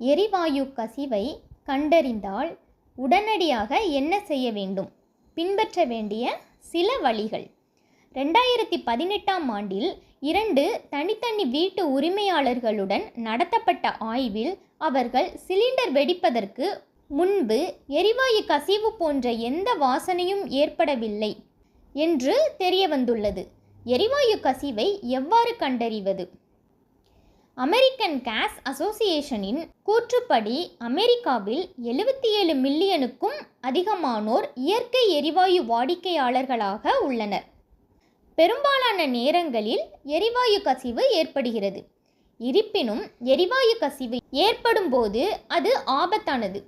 எரிவாயு கசிவை கண்டறிந்தால் உடனடியாக என்ன செய்ய வேண்டும்? பின்பற்ற வேண்டிய சில வழிகள். ரெண்டாயிரத்தி பதினெட்டாம் ஆண்டில் இரண்டு தனித்தனி வீட்டு உரிமையாளர்களுடன் நடத்தப்பட்ட ஆய்வில் அவர்கள் சிலிண்டர் வெடிப்பதற்கு முன்பு எரிவாயு கசிவு போன்ற எந்த வாசனையும் ஏற்படவில்லை என்று தெரிய வந்துள்ளது எரிவாயு கசிவை எவ்வாறு கண்டறிவது? அமெரிக்கன் கேஸ் அசோசியேஷனின் கூற்றுப்படி அமெரிக்காவில் எழுபத்தி ஏழு மில்லியனுக்கும் அதிகமானோர் இயற்கை எரிவாயு வாடிக்கையாளர்களாக உள்ளனர். பெரும்பாலான நேரங்களில் எரிவாயு கசிவு ஏற்படுகிறது. இருப்பினும் எரிவாயு கசிவு ஏற்படும் போது அது ஆபத்தானது.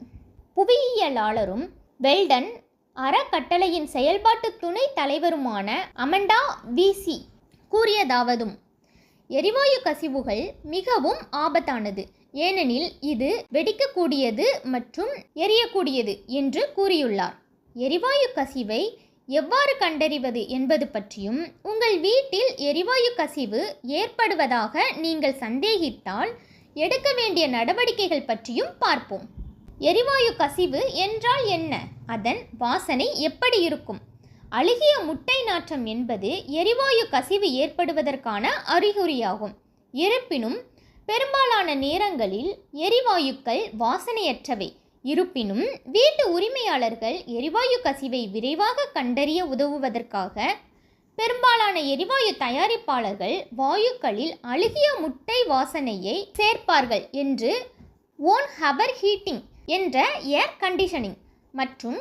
புவியியலாளரும் வெல்டன் அறக்கட்டளையின் செயல்பாட்டு துணை தலைவருமான அமண்டா விசி கூறியதாவதும் எரிவாயு கசிவுகள் மிகவும் ஆபத்தானது. ஏனெனில் இது வெடிக்கக்கூடியது மற்றும் எரியக்கூடியது என்று கூறியுள்ளார். எரிவாயு கசிவை எவ்வாறு கண்டறிவது என்பது பற்றியும் உங்கள் வீட்டில் எரிவாயு கசிவு ஏற்படுவதாக நீங்கள் சந்தேகித்தால் எடுக்க வேண்டிய நடவடிக்கைகள் பற்றியும் பார்ப்போம். எரிவாயு கசிவு என்றால் என்ன? அதன் வாசனை எப்படி இருக்கும்? அழுகிய முட்டை நாற்றம் என்பது எரிவாயு கசிவு ஏற்படுவதற்கான அறிகுறியாகும். இருப்பினும் பெரும்பாலான நேரங்களில் எரிவாயுக்கள் வாசனையற்றவை. இருப்பினும் வீட்டு உரிமையாளர்கள் எரிவாயு கசிவை விரைவாக கண்டறிய உதவுவதற்காக பெரும்பாலான எரிவாயு தயாரிப்பாளர்கள் வாயுக்களில் அழுகிய முட்டை வாசனையை சேர்ப்பார்கள் என்று ஓன் ஹபர் ஹீட்டிங் என்ற ஏர் கண்டிஷனிங் மற்றும்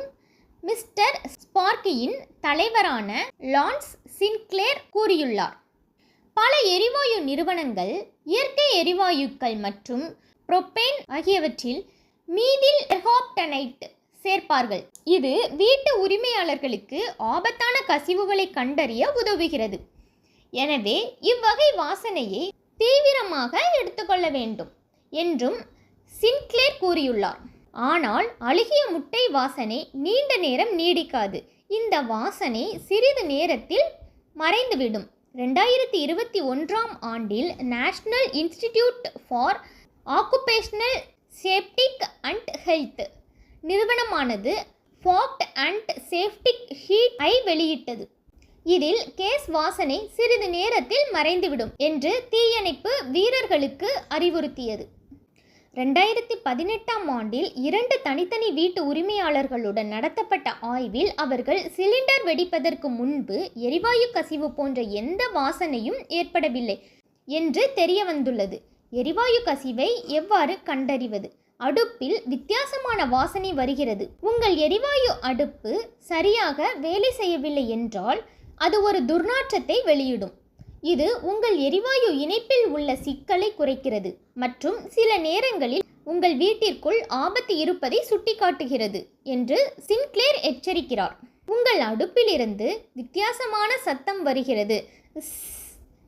மிஸ்டர் ஸ்பார்க்கியின் தலைவரான லான்ஸ் சின்க்ளேர் கூறியுள்ளார். பல எரிவாயு நிறுவனங்கள் இயற்கை எரிவாயுக்கள் மற்றும் புரொப்பேன் ஆகியவற்றில் மீதில் எர்ஹாப்டனைட் சேர்ப்பார்கள். இது வீட்டு உரிமையாளர்களுக்கு ஆபத்தான கசிவுகளை கண்டறிய உதவுகிறது. எனவே இவ்வகை வாசனையை தீவிரமாக எடுத்துக்கொள்ள வேண்டும் என்றும் சின்க்ளேர் கூறியுள்ளார். ஆனால் அழுகிய முட்டை வாசனை நீண்ட நேரம் நீடிக்காது. இந்த வாசனை சிறிது நேரத்தில் மறைந்துவிடும். ரெண்டாயிரத்தி இருபத்தி ஒன்றாம் ஆண்டில் national institute for occupational safety and health நிறுவனமானது ஃபாக்ட் அண்ட் சேஃப்டிக் ஹீட் ஐ வெளியிட்டது. இதில் கேஸ் வாசனை சிறிது நேரத்தில் மறைந்துவிடும் என்று தீயணைப்பு வீரர்களுக்கு அறிவுறுத்தியது. ரெண்டாயிரத்தி பதினெட்டாம் ஆண்டில் இரண்டு தனித்தனி வீட்டு உரிமையாளர்களுடன் நடத்தப்பட்ட ஆய்வில் அவர்கள் சிலிண்டர் வெடிப்பதற்கு முன்பு எரிவாயு கசிவு போன்ற எந்த வாசனையும் ஏற்படவில்லை என்று தெரிய வந்துள்ளது எரிவாயு கசிவை எவ்வாறு கண்டறிவது? அடுப்பில் வித்தியாசமான வாசனை வருகிறது. உங்கள் எரிவாயு அடுப்பு சரியாக வேலை செய்யவில்லை என்றால் அது ஒரு துர்நாற்றத்தை வெளியிடும். இது உங்கள் எரிவாயு இணைப்பில் உள்ள சிக்கலை குறைக்கிறது மற்றும் சில நேரங்களில் உங்கள் வீட்டிற்குள் ஆபத்து இருப்பதை சுட்டிக்காட்டுகிறது என்று சின்க்ளேர் எச்சரிக்கிறார். உங்கள் அடுப்பிலிருந்து வித்தியாசமான சத்தம் வருகிறது. "ஸ்"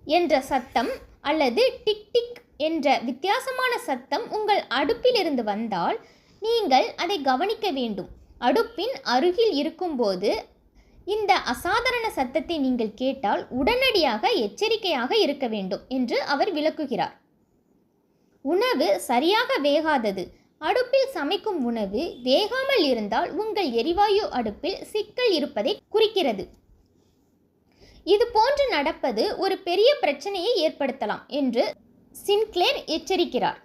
என்ற சத்தம் அல்லது டிக் டிக் என்ற வித்தியாசமான சத்தம் உங்கள் அடுப்பிலிருந்து வந்தால் நீங்கள் அதை கவனிக்க வேண்டும். அடுப்பின் அருகில் இருக்கும்போது இந்த அசாதாரண சத்தத்தை நீங்கள் கேட்டால் உடனடியாக எச்சரிக்கையாக இருக்க வேண்டும் என்று அவர் விளக்குகிறார். உணவு சரியாக வேகாதது. அடுப்பில் சமைக்கும் உணவு வேகாமல் இருந்தால் உங்கள் எரிவாயு அடுப்பில் சிக்கல் இருப்பதை குறிக்கிறது. இது போன்று நடப்பது ஒரு பெரிய பிரச்சனையை ஏற்படுத்தலாம் என்று சின்க்ளேர் எச்சரிக்கிறார்.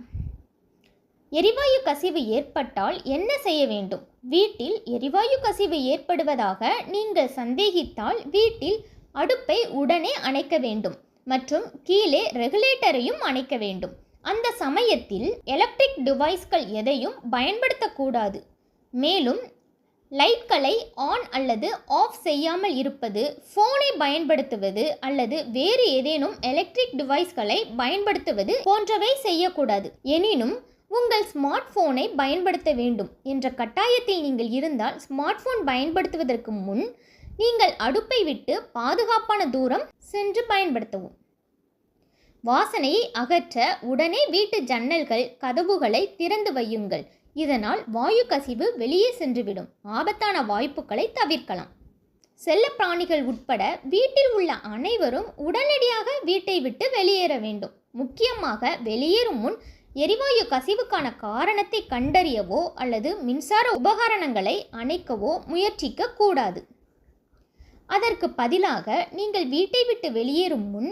எரிவாயு கசிவு ஏற்பட்டால் என்ன செய்ய வேண்டும்? வீட்டில் எரிவாயு கசிவு ஏற்படுவதாக நீங்கள் சந்தேகித்தால் வீட்டில் அடுப்பை உடனே அணைக்க வேண்டும் மற்றும் கீழே ரெகுலேட்டரையும் அணைக்க வேண்டும். அந்த சமயத்தில் எலக்ட்ரிக் டிவைஸ்கள் எதையும் பயன்படுத்தக்கூடாது. மேலும் லைட்களை ஆன் அல்லது ஆஃப் செய்யாமல் இருப்பது ஃபோனை பயன்படுத்துவது அல்லது வேறு ஏதேனும் எலக்ட்ரிக் டிவைஸ்களை பயன்படுத்துவது போன்றவை செய்யக்கூடாது. எனினும் உங்கள் ஸ்மார்ட் ஃபோனை பயன்படுத்த வேண்டும் என்ற கட்டாயத்தில் நீங்கள் இருந்தால் ஸ்மார்ட் ஃபோன் பயன்படுத்துவதற்கு முன் நீங்கள் அடுப்பை விட்டு பாதுகாப்பான தூரம் சென்று பயன்படுத்தவும். வாசனையை அகற்ற உடனே வீட்டு ஜன்னல்கள் கதவுகளை திறந்து வையுங்கள். இதனால் வாயு கசிவு வெளியே சென்றுவிடும். ஆபத்தான வாய்ப்புகளை தவிர்க்கலாம். செல்லப்பிராணிகள் உட்பட வீட்டில் உள்ள அனைவரும் உடனடியாக வீட்டை விட்டு வெளியேற வேண்டும். முக்கியமாக வெளியேறும் முன் எரிவாயு கசிவுக்கான காரணத்தை கண்டறியவோ அல்லது மின்சார உபகரணங்களை அணைக்கவோ முயற்சிக்க கூடாது. அதற்கு பதிலாக நீங்கள் வீட்டை விட்டு வெளியேறும் முன்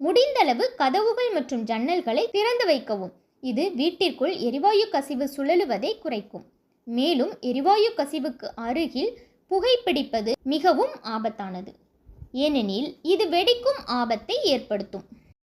முடிந்தளவு கதவுகள் மற்றும் ஜன்னல்களை திறந்து வைக்கவும். இது வீட்டிற்குள் எரிவாயு கசிவு சுழலுவதை குறைக்கும். மேலும் எரிவாயு கசிவுக்கு அருகில் புகைப்பிடிப்பது மிகவும் ஆபத்தானது. ஏனெனில் இது வெடிக்கும் ஆபத்தை ஏற்படுத்தும்.